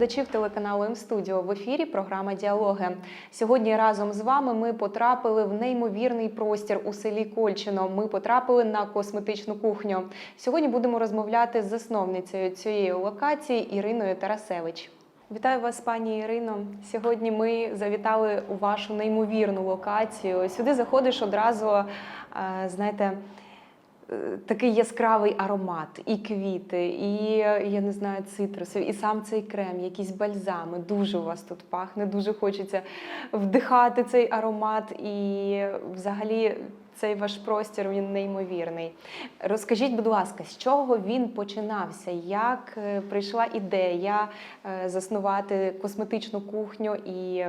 Глядачів телеканалу М-студіо. В ефірі програма Діалоги. Сьогодні разом з вами ми потрапили в неймовірний простір у селі Кольчино. Ми потрапили на косметичну кухню. Сьогодні будемо розмовляти з засновницею цієї локації Іриною Тарасевич. Вітаю вас, пані Ірино. Сьогодні ми завітали у вашу неймовірну локацію. Сюди заходиш одразу, знаєте. Такий яскравий аромат, і квіти, і я не знаю, цитрусові, і сам цей крем, якісь бальзами. Дуже у вас тут пахне, дуже хочеться вдихати цей аромат. І взагалі цей ваш простір він неймовірний. Розкажіть, будь ласка, з чого він починався? Як е, прийшла ідея е, заснувати косметичну кухню і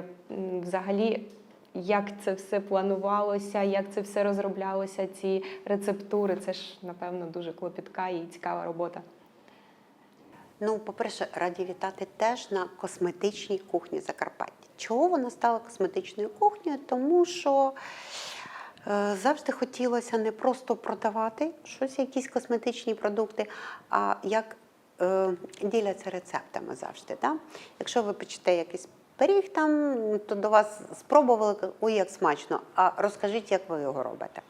взагалі як це все планувалося, як це все розроблялося, ці рецептури? Це ж, напевно, дуже клопітка і цікава робота. Ну, по-перше, раді вітати теж на косметичній кухні Закарпаття. Чого вона стала косметичною кухнею? Тому що е, завжди хотілося не просто продавати щось, якісь косметичні продукти, а як е, діляться рецептами завжди. Да? Якщо ви печете якийсь пиріг там, то до вас спробували, ой, як смачно, а розкажіть, як ви його робите.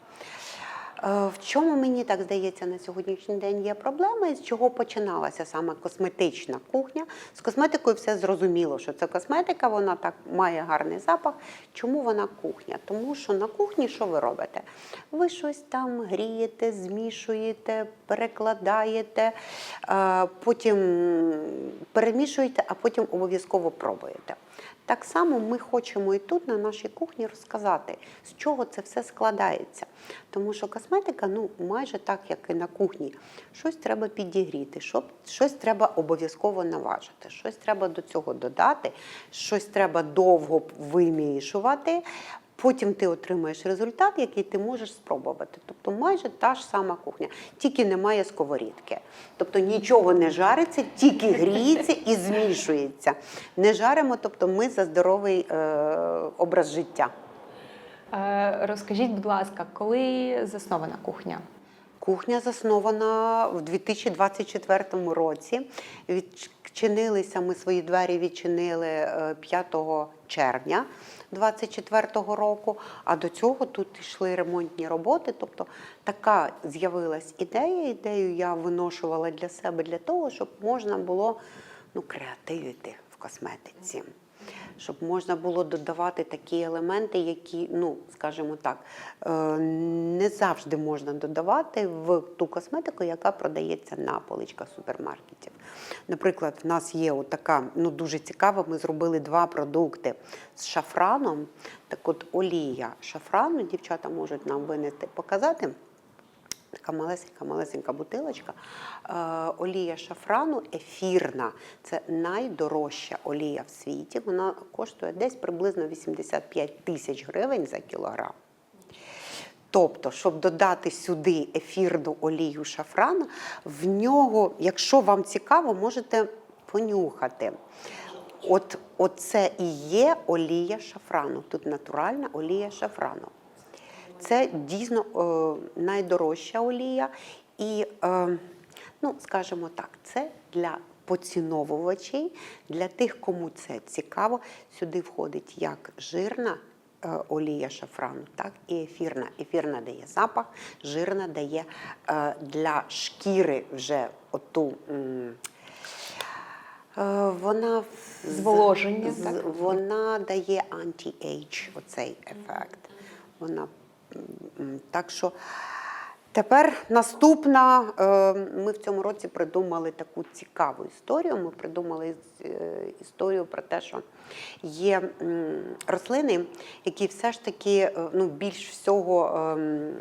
Е, В чому мені так здається на сьогоднішній день є проблема, і з чого починалася саме косметична кухня? З косметикою все зрозуміло, що це косметика, вона так має гарний запах. Чому вона кухня? Тому що на кухні що ви робите? Ви щось там грієте, змішуєте, перекладаєте, е, потім перемішуєте, а потім обов'язково пробуєте. Так само ми хочемо і тут на нашій кухні розказати, з чого це все складається. Тому що косметика, ну майже так, як і на кухні, щось треба підігріти, щось треба обов'язково наважити, щось треба до цього додати, щось треба довго вимішувати. Потім ти отримаєш результат, який ти можеш спробувати. Тобто майже та ж сама кухня, тільки немає сковорідки. Тобто нічого не жариться, тільки гріється і змішується. Не жаримо, тобто ми за здоровий е, образ життя. Е, Розкажіть, будь ласка, коли заснована кухня? Кухня заснована в 2024 році. Відчинилися ми свої двері відчинили е, 5 червня 2024 року. А до цього тут йшли ремонтні роботи. Тобто така з'явилась ідея. Ідею я виношувала для себе для того, щоб можна було ну, креативити в косметиці. Щоб можна було додавати такі елементи, які, ну скажімо так, е, не завжди можна додавати в ту косметику, яка продається на поличках супермаркетів. Наприклад, в нас є така, ну дуже цікава, ми зробили два продукти з шафраном. Так от олія шафрану, дівчата можуть нам винести, показати. Така малесенька, малесенька бутилочка. Е, олія шафрану ефірна. Це найдорожча олія в світі. Вона коштує десь приблизно 85 тисяч гривень за кілограм. Тобто, щоб додати сюди ефірну олію шафрану, в нього, якщо вам цікаво, можете понюхати. От, оце і є олія шафрану. Тут натуральна олія шафрану. Це дійсно е, найдорожча олія. І, е, ну, скажімо так, це для поціновувачів, для тих, кому це цікаво. Сюди входить як жирна е, олія шафрану, так і ефірна. Ефірна дає запах, жирна дає е, для шкіри вже оту. е, Вона Зволоження, з- так? вона дає анті-ейдж оцей ефект. Вона так що тепер наступна. е, Ми в цьому році придумали таку цікаву історію. Ми придумали е, історію про те, що є рослини, які все ж таки е, ну, більш всього ем,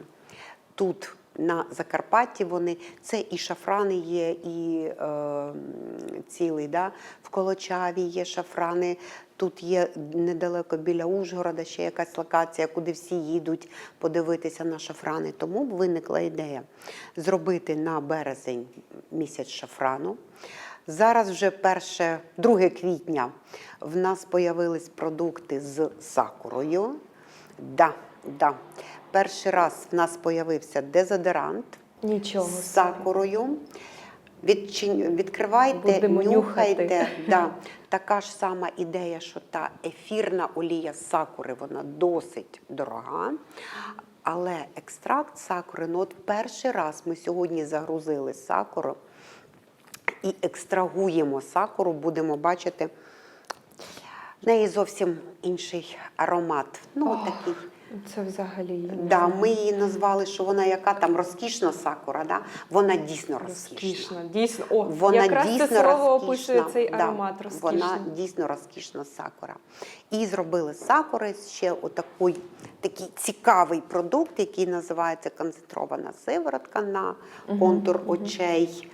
тут. На Закарпатті вони це і шафрани є, і е, цілий. Да? В Колочаві є шафрани. Тут є недалеко біля Ужгорода ще якась локація, куди всі їдуть подивитися на шафрани. Тому виникла ідея зробити на березень місяць шафрану. Зараз вже перше, 2 квітня в нас появились продукти з сакурою. Да, да. Перший раз в нас появився дезодорант Нічого. з собі. Відчин... Відкривайте, Будемо нюхайте. нюхати. Да. Така ж сама ідея, що та ефірна олія з сакури, вона досить дорога. Але екстракт сакури, ну от перший раз ми сьогодні загрузили сакуру і екстрагуємо сакуру, будемо бачити в неї зовсім інший аромат. Ну, от такий. Це взагалі. Да, ми її назвали, що вона яка там розкішна сакура, да? вона дійсно розкішна. розкішна. Дійсно, о, Вона якраз дійсно це слово розкішна. описує цей Да, аромат розкішний. Вона дійсно розкішна сакура. І зробили сакури ще отакий такий цікавий продукт, який називається концентрована сиворотка на контур очей.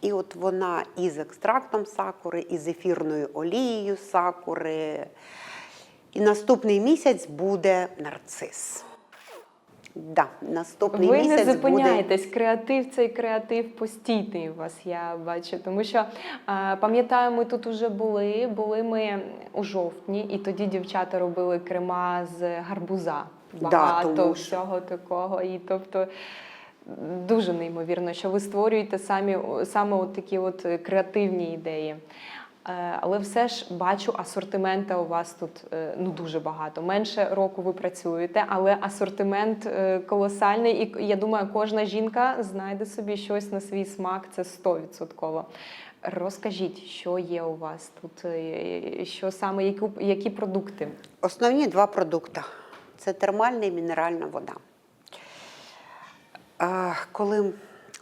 І от вона із екстрактом сакури, і з ефірною олією сакури. І наступний місяць буде нарцис. Да, наступний Ви не місяць буде. зупиняєтесь, креатив цей креатив постійний у вас, я бачу. Тому що пам'ятаю, ми тут уже були. Були ми у жовтні, і тоді дівчата робили крема з гарбуза. Багато що- всього такого. І тобто дуже неймовірно, що ви створюєте самі саме от такі от креативні ідеї. Е, Але все ж бачу, асортимента у вас тут е, ну дуже багато. Менше року ви працюєте, але асортимент е, колосальний. І я думаю, кожна жінка знайде собі щось на свій смак. Це 100%. Розкажіть, що є у вас тут, що саме які, які продукти? Основні два продукти це термальна і мінеральна вода. Коли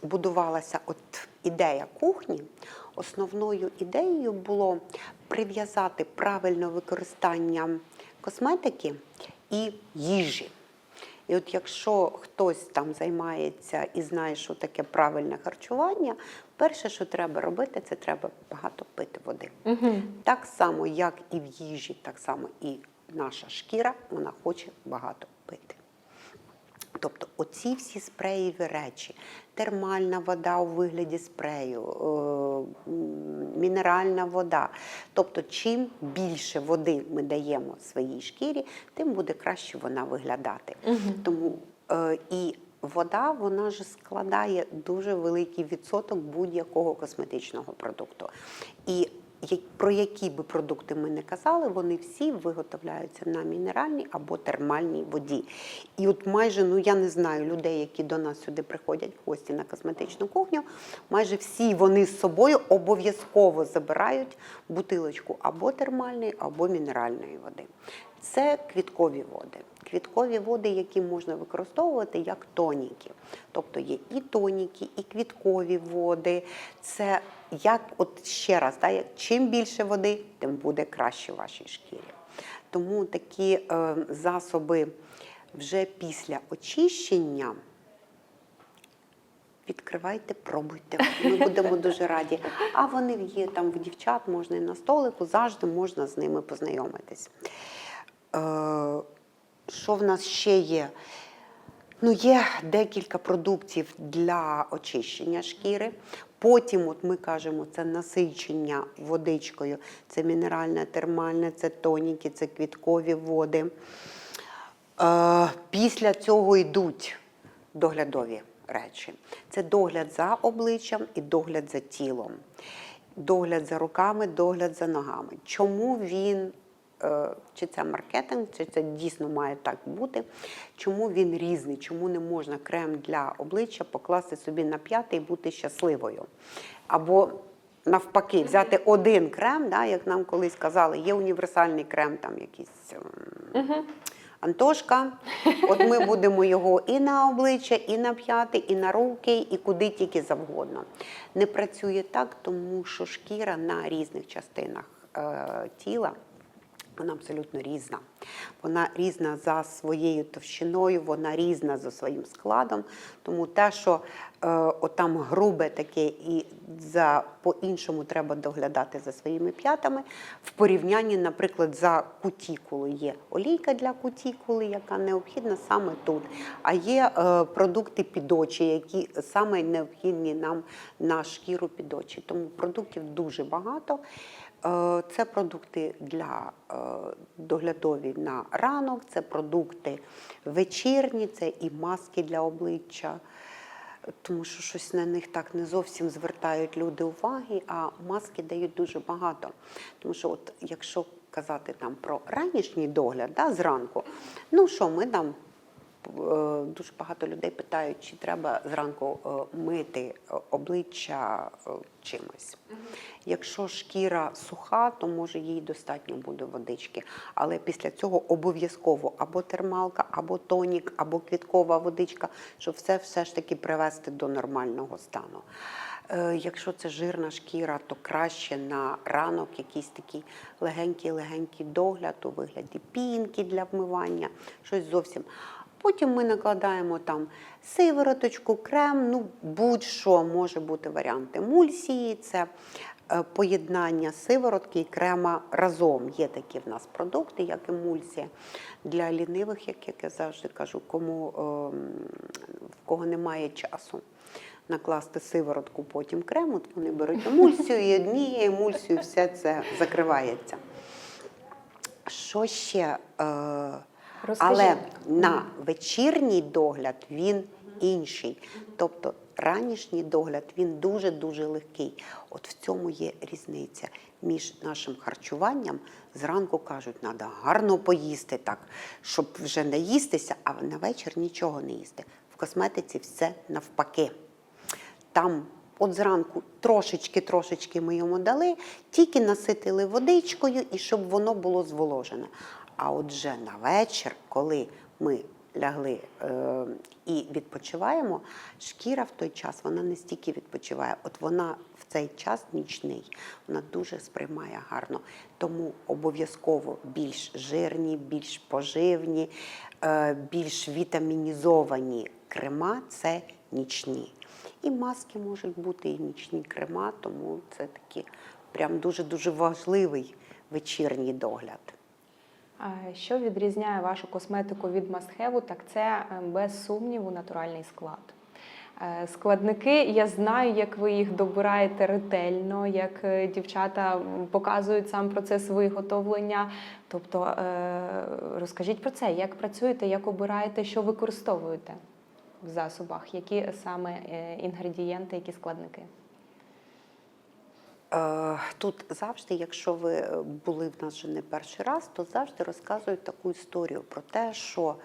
будувалася от ідея кухні, основною ідеєю було прив'язати правильне використання косметики і їжі. І от якщо хтось там займається і знає, що таке правильне харчування, перше, що треба робити, це треба багато пити води. Угу. Так само, як і в їжі, так само і наша шкіра, вона хоче багато пити. Тобто оці всі спреєві речі, термальна вода у вигляді спрею, е, мінеральна вода. Тобто, чим більше води ми даємо своїй шкірі, тим буде краще вона виглядати. Тому е, і вода вона ж складає дуже великий відсоток будь-якого косметичного продукту. І про які би продукти ми не казали, вони всі виготовляються на мінеральній або термальній воді. І от майже, ну я не знаю людей, які до нас сюди приходять гості на косметичну кухню, майже всі вони з собою обов'язково забирають бутилочку або термальної, або мінеральної води. Це квіткові води. Квіткові води, які можна використовувати як тоніки. Тобто є і тоніки, і квіткові води. Це як, от ще раз, да, як чим більше води, тим буде краще вашій шкірі. Тому такі е, засоби вже після очищення. Відкривайте, пробуйте. Ми будемо дуже раді. А вони є там в дівчат, можна і на столику, завжди можна з ними познайомитись. Е, що в нас ще є? Ну, є декілька продуктів для очищення шкіри. Потім, от ми кажемо, це насичення водичкою, це мінеральне, термальне, це тоніки, це квіткові води. Е, Після цього йдуть доглядові речі. Це догляд за обличчям і догляд за тілом, догляд за руками, догляд за ногами. Чому він, чи це маркетинг, чи це дійсно має так бути? Чому він різний? Чому не можна крем для обличчя покласти собі на п'яти і бути щасливою? Або навпаки, взяти один крем, да, як нам колись казали, є універсальний крем, там якийсь. ем, Антошка, от ми будемо його і на обличчя, і на п'яти, і на руки, і куди тільки завгодно. Не працює так, тому що шкіра на різних частинах е, тіла. Вона абсолютно різна. Вона різна за своєю товщиною, вона різна за своїм складом. Тому те, що е, отам грубе таке і за по-іншому треба доглядати за своїми п'ятами, в порівнянні, наприклад, за кутікулою є олійка для кутікули, яка необхідна саме тут. А є е, продукти під очі, які саме необхідні нам на шкіру під очі. Тому продуктів дуже багато. Е, Це продукти для е, доглядові на ранок, це продукти вечірні, це і маски для обличчя. тому що щось на них так не зовсім звертають люди уваги, а маски дають дуже багато. Тому що, от якщо казати там про ранішній догляд, да, зранку, ну що, ми там дуже багато людей питають, чи треба зранку е, мити е, обличчя е, чимось. Якщо шкіра суха, то може їй достатньо буде водички. Але після цього обов'язково або термалка, або тонік, або квіткова водичка, щоб все все ж таки привести до нормального стану. Е, Якщо це жирна шкіра, то краще на ранок якийсь такий легенький-легенький догляд у вигляді пінки для вмивання, щось зовсім. Потім ми накладаємо там сивороточку, крем, ну будь-що може бути варіант емульсії. Це е, поєднання сиворотки і крема разом. Є такі в нас продукти, як емульсія. Для лінивих, як, я завжди кажу, кому ем, в кого немає часу. Накласти сиворотку, потім крем, от вони беруть емульсію, і однією емульсією все це закривається. Що ще? Розкажіть. але на вечірній догляд він інший. Тобто ранішній догляд він дуже-дуже легкий. От в цьому є різниця між нашим харчуванням. Зранку кажуть, треба гарно поїсти так, щоб вже не їстися, а на вечір нічого не їсти. В косметиці все навпаки. Там от зранку трошечки-трошечки ми йому дали, тільки наситили водичкою і щоб воно було зволожене. А от вже на вечір, коли ми лягли е, і відпочиваємо, шкіра в той час вона не стільки відпочиває, от вона в цей час нічний, вона дуже сприймає гарно. Тому обов'язково більш жирні, більш поживні, е, більш вітамінізовані крема це нічні. І маски можуть бути, і нічні крема, тому це такий прям дуже-дуже важливий вечірній догляд. Що відрізняє вашу косметику від мастхеву, так це е, без сумніву натуральний склад. Е, Складники, я знаю, як ви їх добираєте ретельно, як е, дівчата показують сам процес виготовлення. Тобто е, розкажіть про це, як працюєте, як обираєте, що використовуєте в засобах, які саме е, інгредієнти, які складники. Е, Тут завжди, якщо ви е, були в нас вже не перший раз, то завжди розказують таку історію про те, що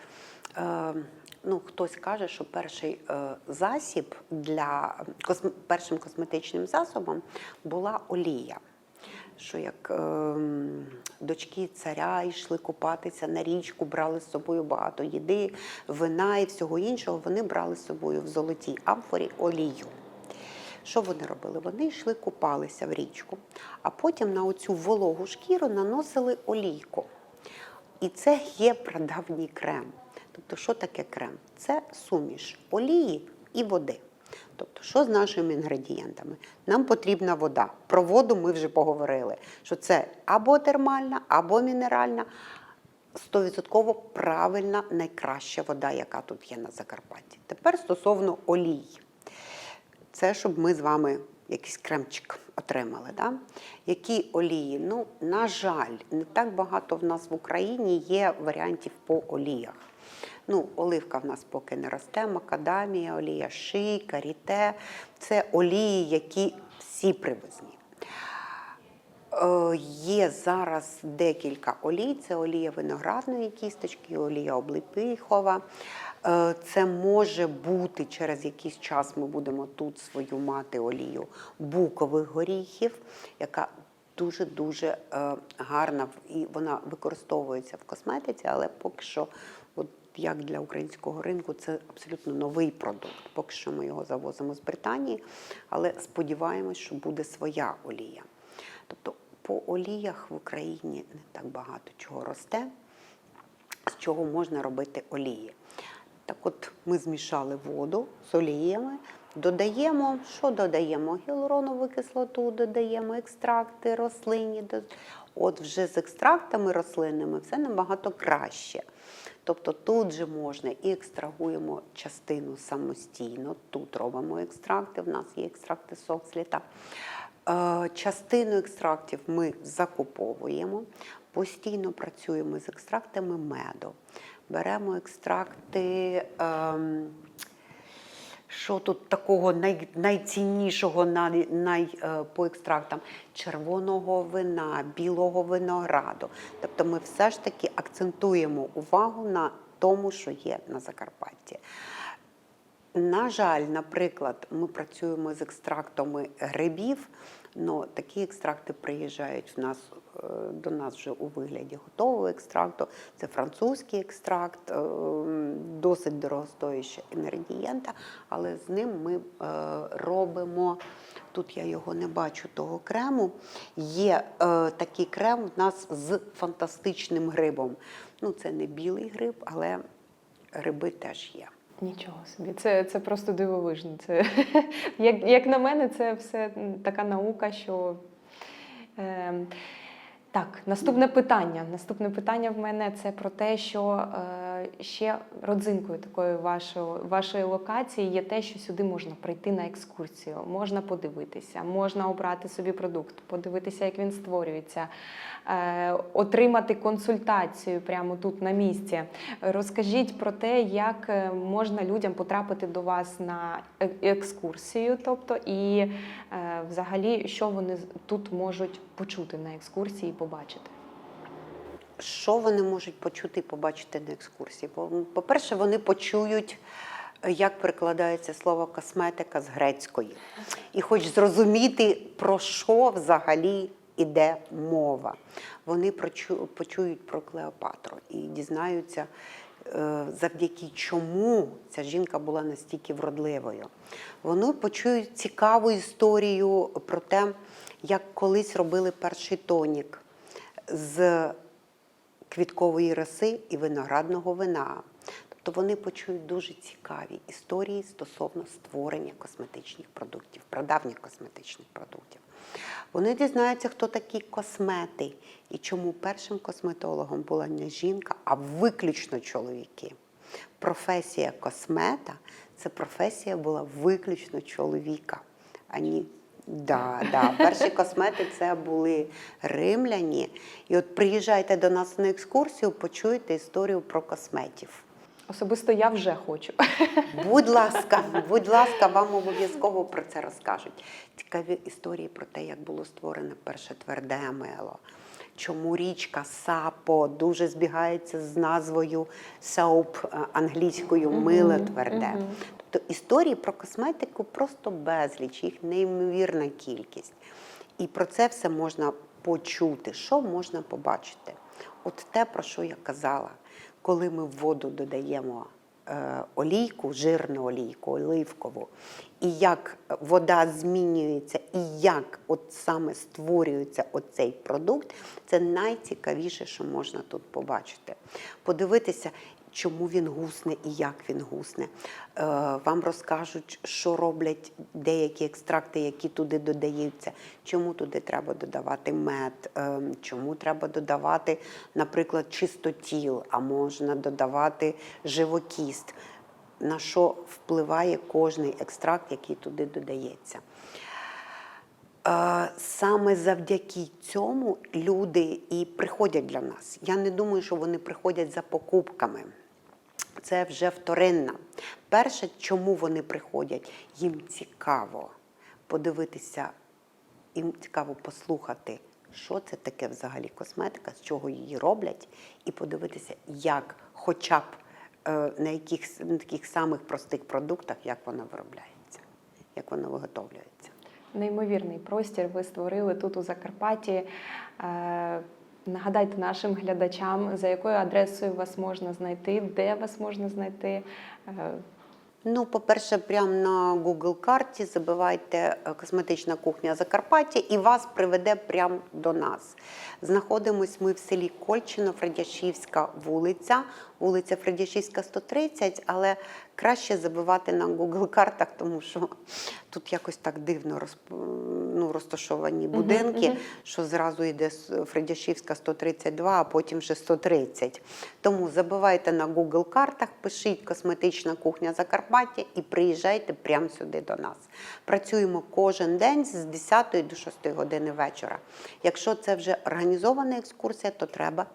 ну, хтось каже, що перший засіб для першим косметичним засобом була олія. Що як е, дочки царя йшли купатися на річку, брали з собою багато їди, вина і всього іншого, вони брали з собою в золотій амфорі олію. Що вони робили? Вони йшли купалися в річку, а потім на оцю вологу шкіру наносили олійку. І це є прадавній крем. Тобто, що таке крем? Це суміш олії і води. Тобто, що з нашими інгредієнтами? Нам потрібна вода. Про воду ми вже поговорили, що це або термальна, або мінеральна. 100% правильна, найкраща вода, яка тут є на Закарпатті. Тепер стосовно олій. Це щоб ми з вами якийсь кремчик отримали. Да? Які олії? Ну, на жаль, не так багато в нас в Україні є варіантів по оліях. Ну, оливка в нас поки не росте, макадамія, олія ши, каріте. Це олії, які всі привозні. Е, Є зараз декілька олій. Це олія виноградної кісточки, олія облипихова. Е, Це може бути через якийсь час ми будемо тут свою мати олію букових горіхів, яка дуже-дуже е, гарна і вона використовується в косметиці, але поки що, як для українського ринку, це абсолютно новий продукт. Поки що ми його завозимо з Британії, але сподіваємось, що буде своя олія. Тобто по оліях в Україні не так багато чого росте, з чого можна робити олії. Так от ми змішали воду з оліями, додаємо, що додаємо? Гіалуронову кислоту, додаємо екстракти рослинні. От вже з екстрактами рослинними все набагато краще. Тобто тут же можна і екстрагуємо частину самостійно. Тут робимо екстракти, в нас є екстракти соксліта. Е, Частину екстрактів ми закуповуємо, постійно працюємо з екстрактами меду. Беремо екстракти ем, що тут такого най, найціннішого най, най, е, по екстрактам червоного вина, білого винограду. Тобто ми все ж таки акцентуємо увагу на тому, що є на Закарпатті. На жаль, наприклад, ми працюємо з екстрактами грибів, але такі екстракти приїжджають в нас, до нас вже у вигляді готового екстракту. Це французький екстракт, е, досить дорогостояща інгредієнта, але з ним ми е, робимо. Тут я його не бачу, того крему. Є е, такий крем в нас з фантастичним грибом. Ну, це не білий гриб, але гриби теж є. Нічого собі, це, це просто дивовижно. Це, як, як на мене, це все така наука, що. Е, так, наступне питання. Наступне питання в мене це про те, що е, ще родзинкою такої вашої, вашої локації є те, що сюди можна прийти на екскурсію, можна подивитися, можна обрати собі продукт, подивитися, як він створюється, е, отримати консультацію прямо тут на місці. Розкажіть про те, як е, можна людям потрапити до вас на е- екскурсію, тобто, і е, взагалі, що вони тут можуть почути на екскурсії і побачити. Що вони можуть почути і побачити на екскурсії? Бо, По-перше, вони почують, е, як перекладається слово косметика з грецької. І хоч зрозуміти, про що взагалі іде мова. Вони почують про Клеопатру і дізнаються, е, завдяки чому ця жінка була настільки вродливою. Вони почують цікаву історію про те, як колись робили перший тонік з квіткової роси і виноградного вина. Тобто вони почують дуже цікаві історії стосовно створення косметичних продуктів, прадавніх косметичних продуктів. Вони дізнаються, хто такі космети і чому першим косметологом була не жінка, а виключно чоловіки. Професія космета це професія була виключно чоловіка, ані Да, да. Перші космети це були римляні. І от приїжджайте до нас на екскурсію, почуєте історію про косметів. Особисто я вже хочу. Будь ласка, будь ласка, вам обов'язково про це розкажуть. Цікаві історії про те, як було створено перше тверде мило. Чому річка Сапо дуже збігається з назвою soap е, англійською мило тверде. Тобто історії про косметику просто безліч, їх неймовірна кількість. І про це все можна почути. Що можна побачити? От те, про що я казала, коли ми в воду додаємо е, олійку, жирну олійку, оливкову, і як вода змінюється, і як от саме створюється оцей продукт, це найцікавіше, що можна тут побачити. Подивитися, чому він гусне і як він гусне. Е, Вам розкажуть, що роблять деякі екстракти, які туди додаються, чому туди треба додавати мед, е, чому треба додавати, наприклад, чистотіл, а можна додавати живокіст, на що впливає кожний екстракт, який туди додається. Е, Саме завдяки цьому люди і приходять для нас. Я не думаю, що вони приходять за покупками. Це вже вторинна. Перше, чому вони приходять? Їм цікаво подивитися, їм цікаво послухати, що це таке взагалі косметика, з чого її роблять, і подивитися, як, хоча б е, на яких на таких самих простих продуктах, як вона виробляється, як вона виготовлюється. Неймовірний простір ви створили тут у Закарпатті. Нагадайте нашим глядачам, за якою адресою вас можна знайти, де вас можна знайти. Е, Ну, по-перше, прямо на Google карті забивайте е, косметична кухня Закарпаття і вас приведе прямо до нас. Знаходимось ми в селі Кольчино, Фредяшівська вулиця, вулиця Фредяшівська 130, але краще забивати на Google картах, тому що тут якось так дивно розп- ну, розташовані будинки, мгм. що зразу йде Фредяшівська 132, а потім вже 130. Тому забивайте на Google картах, пишіть косметична кухня Закарпаття і приїжджайте прямо сюди до нас. Працюємо кожен день з 10 до 6 години вечора. Якщо це вже організована екскурсія, то треба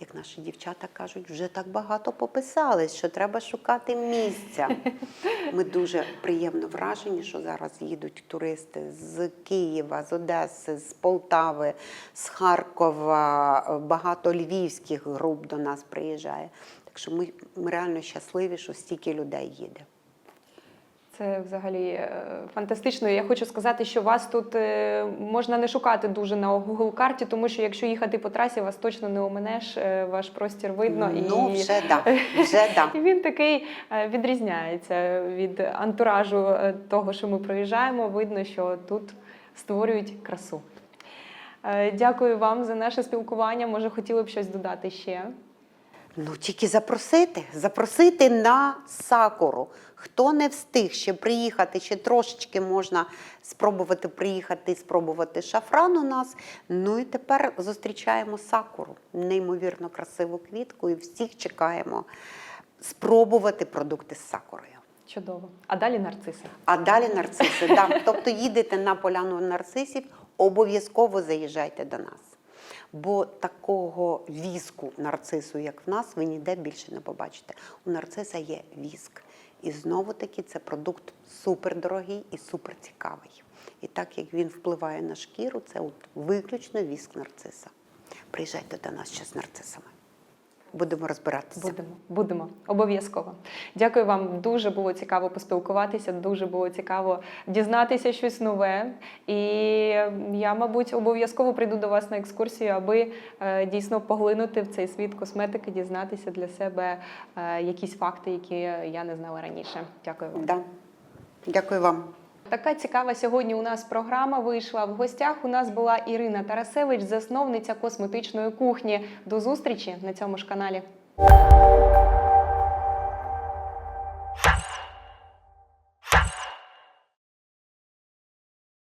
як наші дівчата кажуть, вже так багато пописались, що треба шукати місця. Ми дуже приємно вражені, що зараз їдуть туристи з Києва, з Одеси, з Полтави, з Харкова, багато львівських груп до нас приїжджає. Так що ми, ми реально щасливі, що стільки людей їде. Це взагалі е, фантастично. Я хочу сказати, що вас тут е, можна не шукати дуже на Google карті, тому що якщо їхати по трасі, вас точно не оминеш, е, ваш простір видно Ну, і вже да, вже да. І він такий відрізняється від антуражу того, що ми проїжджаємо. Видно, що тут створюють красу. Дякую вам за наше спілкування. Може, хотіли б щось додати ще. Ну, тільки запросити, запросити на сакуру. Хто не встиг ще приїхати, ще трошечки можна спробувати приїхати спробувати шафран у нас. Ну і тепер зустрічаємо сакуру, неймовірно красиву квітку, і всіх чекаємо спробувати продукти з сакурою. Чудово. А далі нарциси. А далі нарциси. Да. Тобто їдете на поляну нарцисів, обов'язково заїжджайте до нас. Бо такого віску нарцису, як в нас, ви ніде більше не побачите. У нарциса є віск. І знову таки це продукт супердорогий і суперцікавий. І так як він впливає на шкіру, це от виключно віск нарциса. Приїжджайте до нас ще з нарцисами. Будемо розбиратися. Будемо, будемо обов'язково. Дякую вам. Дуже було цікаво поспілкуватися. Дуже було цікаво дізнатися щось нове. І я, мабуть, обов'язково прийду до вас на екскурсію, аби е, дійсно поглинути в цей світ косметики, дізнатися для себе е, якісь факти, які я не знала раніше. Дякую вам. Да. Дякую вам. Така цікава сьогодні у нас програма вийшла. В гостях у нас була Ірина Тарасевич, засновниця косметичної кухні. До зустрічі на цьому ж каналі.